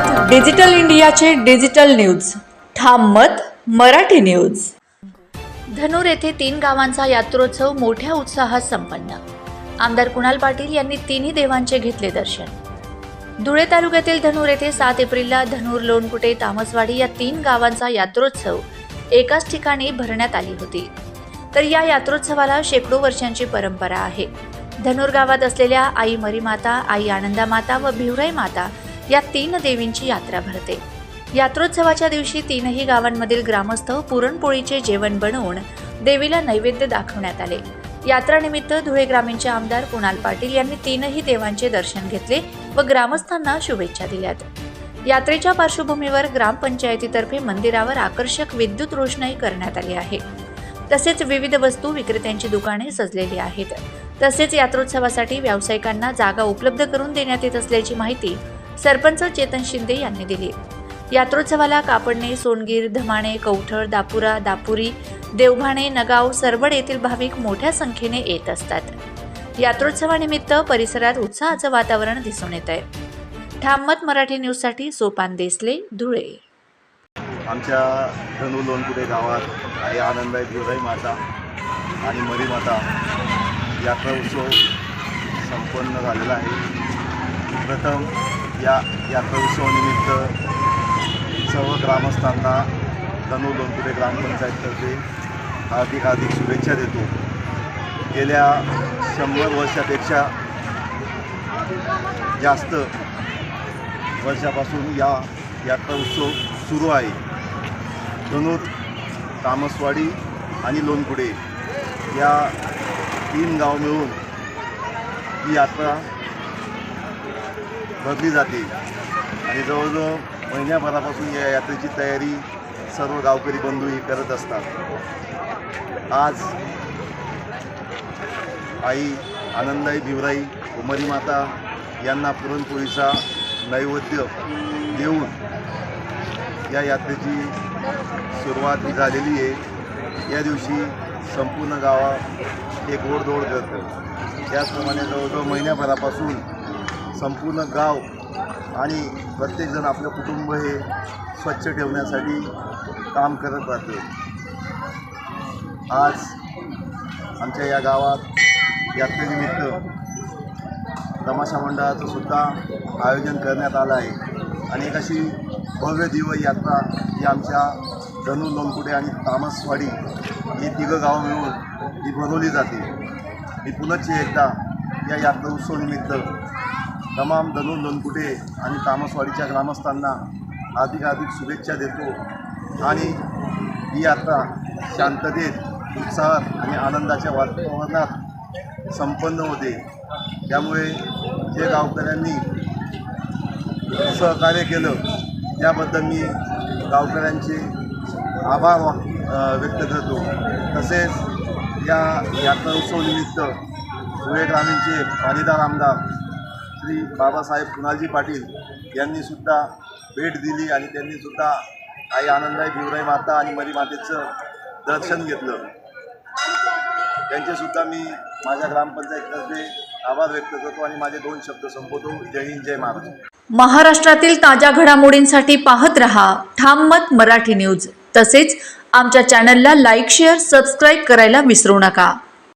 मत डिजिटल इंडियाचे digital news. ठाम मत मराठी न्यूज. धनूर येथे तीन गावांचा यात्रोत्सव मोठ्या उत्साहात संपन्न. आमदार कुणाल पाटील यांनी तिन्ही देवांचे घेतले दर्शन. धुळे तालुक्यातील धनूर येथे सात एप्रिलला धनूर लोणकुटे तामसवाडी या तीन गावांचा यात्रोत्सव एकाच ठिकाणी भरण्यात आली होती. तर या यात्रोत्सवाला शेकडो वर्षांची परंपरा आहे. धनूर गावात असलेल्या आई मरीमाता आई आनंदा माता व भिवराई माता या तीन देवींची यात्रा भरते. यात्रोत्सवाच्या दिवशी तीनही गावांमधील ग्रामस्थ पुरणपोळीचे जेवण बनवून देवीला नैवेद्य दाखवण्यात आले. यात्रानिमित्त धुळे ग्रामीणचे आमदार कुणाल पाटील यांनी तीनही देवांचे दर्शन घेतले व ग्रामस्थांना शुभेच्छा दिल्यात. यात्रेच्या पार्श्वभूमीवर ग्रामपंचायतीतर्फे मंदिरावर आकर्षक विद्युत रोषणाई करण्यात आली आहे. तसेच विविध वस्तू विक्रेत्यांची दुकाने सजलेली आहेत. तसेच यात्रोत्सवासाठी व्यावसायिकांना जागा उपलब्ध करून देण्यात येत असल्याची माहिती सरपंच चेतन शिंदे यांनी दिली. यात्रोत्सवाला कापडणे सोनगीर धमाणे कवठळ दापुरा दापुरी देवभाणे नगाव सरवड येथील भाविक मोठ्या संख्येने येत असतात. यात्रोत्सवानिमित्त परिसरात उत्साहाचं वातावरण दिसून येत आहे ठाममत मराठी न्यूजसाठी सोपान देसले धुळे. आमच्या धनु लोणपुरे गावात आई आनंदाई भिवराई माता आणि मरी माता यात्रा उत्सव संपन्न झालेला आहे. प्रथम या यात्रा उत्सवानिमित्त सर्व ग्रामस्थांना धनु लोणपुरे ग्रामपंचायततर्फे हार्दिक हार्दिक शुभेच्छा देतो. गेल्या शंभर वर्षापेक्षा जास्त वर्षापासून या यात्रा उत्सव सुरू आहे. धनूर तामसवाडी आणि लोणपुडे या तीन गाव मिळून ही यात्रा भरली जाते. आणि जवळजवळ महिन्याभरापासून या यात्रेची तयारी सर्व गावकरी बंधू हे करत असतात. आज आई आनंदाई भिवराई उमरी माता यांना पुरणपोळीचा नैवेद्य देऊन या यात्रेची सुरुवात झालेली आहे. या दिवशी संपूर्ण गावात हे गोडधोड करतं. त्याचप्रमाणे जवळजवळ महिन्याभरापासून संपूर्ण गाव आणि प्रत्येकजण आपलं कुटुंब हे स्वच्छ ठेवण्यासाठी काम करत राहते. आज आमच्या या गावात यात्रेनिमित्त तमाशा मंडळाचं सुद्धा आयोजन करण्यात आलं आहे. आणि एक अशी भव्य दिव्य यात्रा ही आमच्या धनु लोणकुटे आणि तामसवाडी ही तिघं गावं मिळून ही भरवली जाते. मी पुनश्च एकदा या यात्रा उत्सवनिमित्त तमाम धनु लोणकुटे आणि तामसवाडीच्या ग्रामस्थांना अधिकाधिक शुभेच्छा देतो. आणि ही यात्रा शांततेत उत्साहात आणि आनंदाच्या वातावरणात संपन्न होते. त्यामुळे जे गावकऱ्यांनी सहकार्य केलं त्याबद्दल मी गावकऱ्यांचे आभार व्यक्त करतो. तसेच या यात्रा उत्सवनिमित्त धुळे ग्रामीणचे पाणीदार आमदार श्री बाबासाहेब कुणालजी पाटील यांनी सुद्धा भेट दिली आणि त्यांनी सुद्धा आई आनंदाई भिवराई माता आणि मरी मातेचं दर्शन घेतलं. त्यांचेसुद्धा मी माझ्या ग्रामपंचायतीतर्फे आभार व्यक्त करतो आणि माझे दोन शब्द संपवतो. जय हिंद जय महाराष्ट्र महाराष्ट्रातील ताज्या घडामोडींसाठी पाहत रहा ठाम मत मराठी न्यूज. तसेच आमच्या चॅनलला लाईक शेअर सबस्क्राईब करायला विसरू नका.